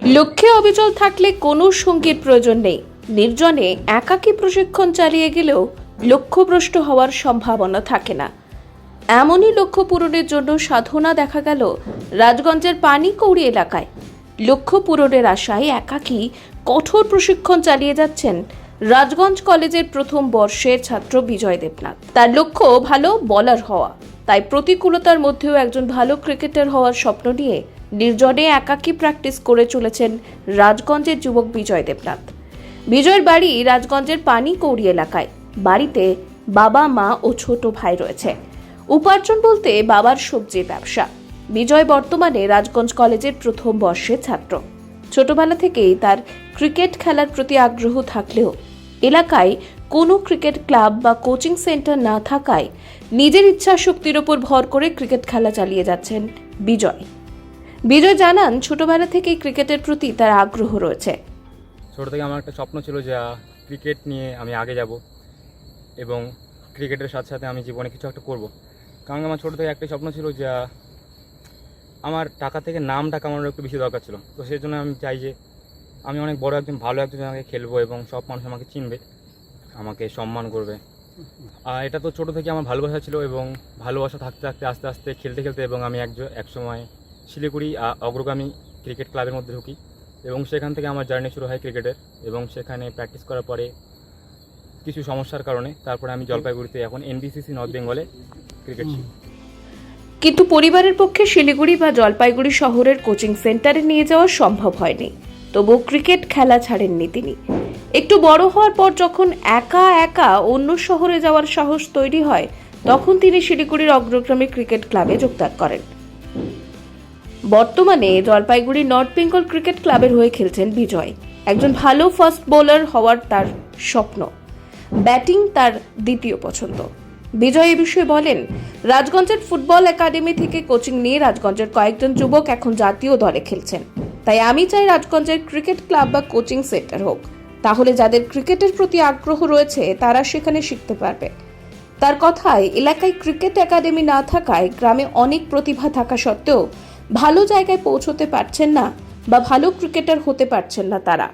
লক্ষ্যে অবিচল থাকলে কোনো সঙ্গীর প্রয়োজন নেই। নির্জনে একাকী প্রশিক্ষণ চালিয়ে গেলেও লক্ষ্যভ্রষ্ট হওয়ার সম্ভাবনা থাকে না। এমনই লক্ষ্য পূরণের জন্য সাধনা দেখা গেল রাজগঞ্জের পানিকৌড়ি এলাকায়। লক্ষ্য পূরণের আশায় একাকী কঠোর প্রশিক্ষণ চালিয়ে যাচ্ছেন রাজগঞ্জ কলেজের প্রথম বর্ষের ছাত্র বিজয় দেবনাথ। তার লক্ষ্য ভালো বলার হওয়া। তাই প্রতিকূলতার মধ্যেও একজন ভালো ক্রিকেটার হওয়ার স্বপ্ন নিয়ে নির্জনে একাকী প্র্যাকটিস করে চলেছেন রাজগঞ্জের যুবক বিজয় দেবনাথ। বিজয়ের বাড়ি রাজগঞ্জের পানিকৌড়ি এলাকায়। বাড়িতে বাবা, মা ও ছোট ভাই রয়েছে। উপার্জন বলতে বাবার সবজির ব্যবসা। বিজয় বর্তমানে রাজগঞ্জ কলেজের প্রথম বর্ষের ছাত্র। ছোটবেলা থেকেই তার ক্রিকেট খেলার প্রতি আগ্রহ থাকলেও এলাকায় কোনো ক্রিকেট ক্লাব বা কোচিং সেন্টার না থাকায় নিজের ইচ্ছা শক্তির ওপর ভর করে ক্রিকেট খেলা চালিয়ে যাচ্ছেন বিজয়। বিজয় জানান, ছোটবেলা থেকেই ক্রিকেটের প্রতি তার আগ্রহ রয়েছে। ছোটো থেকে আমার একটা স্বপ্ন ছিল যে ক্রিকেট নিয়ে আমি আগে যাব এবং ক্রিকেটের সাথে সাথে আমি জীবনে কিছু একটা করব। কারণ আমার ছোটো থেকে একটা স্বপ্ন ছিল যে আমার টাকা থেকে নামটা কামানোর একটু বেশি দরকার ছিল। তো সেই জন্য আমি চাই যে, আমি অনেক বড় একজন, ভালো একজন আমাকে খেলব এবং সব মানুষ আমাকে চিনবে, আমাকে সম্মান করবে। আর এটা তো ছোটো থেকে আমার ভালোবাসা ছিল এবং ভালোবাসা থাকতে থাকতে, আস্তে আস্তে খেলতে খেলতে এবং আমি এক একসময় শিলিগুড়ি অগ্রগামী ক্রিকেট ক্লাবের মধ্যে ঢুকি এবং সেখান থেকে আমার জার্নি শুরু হয় ক্রিকেটের এবং সেখানে প্র্যাকটিস করার পরে কিছু সমস্যার কারণে তারপরে আমি জলপাইগুড়িতে এখন এনবিসিসি নর্থ বেঙ্গলে ক্রিকেট শিখি। কিন্তু পরিবারের পক্ষে শিলিগুড়ি বা জলপাইগুড়ি শহরের কোচিং সেন্টারে নিয়ে যাওয়া সম্ভব হয়নি। তবু ক্রিকেট খেলা ছাড়েননি তিনি। একটু বড় হওয়ার পর যখন একা একা অন্য শহরে যাওয়ার সাহস তৈরি হয়, তখন তিনি শিলিগুড়ির অগ্রগ্রামী ক্রিকেট ক্লাবে যোগদান করেন। বর্তমানে জলপাইগুড়ি নর্থ বেঙ্গল ক্রিকেট ক্লাবের হয়ে খেলছেন বিজয়। একজন ভালো ফাস্ট বোলার হওয়ার তার স্বপ্ন। ব্যাটিং তার দ্বিতীয় পছন্দ। বিজয় এ বিষয়ে বলেন, রাজগঞ্জের ফুটবল একাডেমি থেকে কোচিং নিয়ে রাজগঞ্জের কয়েকজন যুবক এখন জাতীয় দলে খেলছেন। তাই আমি চাই রাজগঞ্জের ক্রিকেট ক্লাব বা কোচিং সেন্টার হোক। তাহলে যাদের ক্রিকেটের প্রতি আগ্রহ রয়েছে, তারা সেখানে শিখতে পারবে। তার কথায়, এলাকায় ক্রিকেট একাডেমি না থাকায় গ্রামে অনেক প্রতিভা থাকা সত্ত্বেও ভালো জায়গায় পৌঁছতে পারছেন না বা ভালো ক্রিকেটার হতে পারছেন না তারা।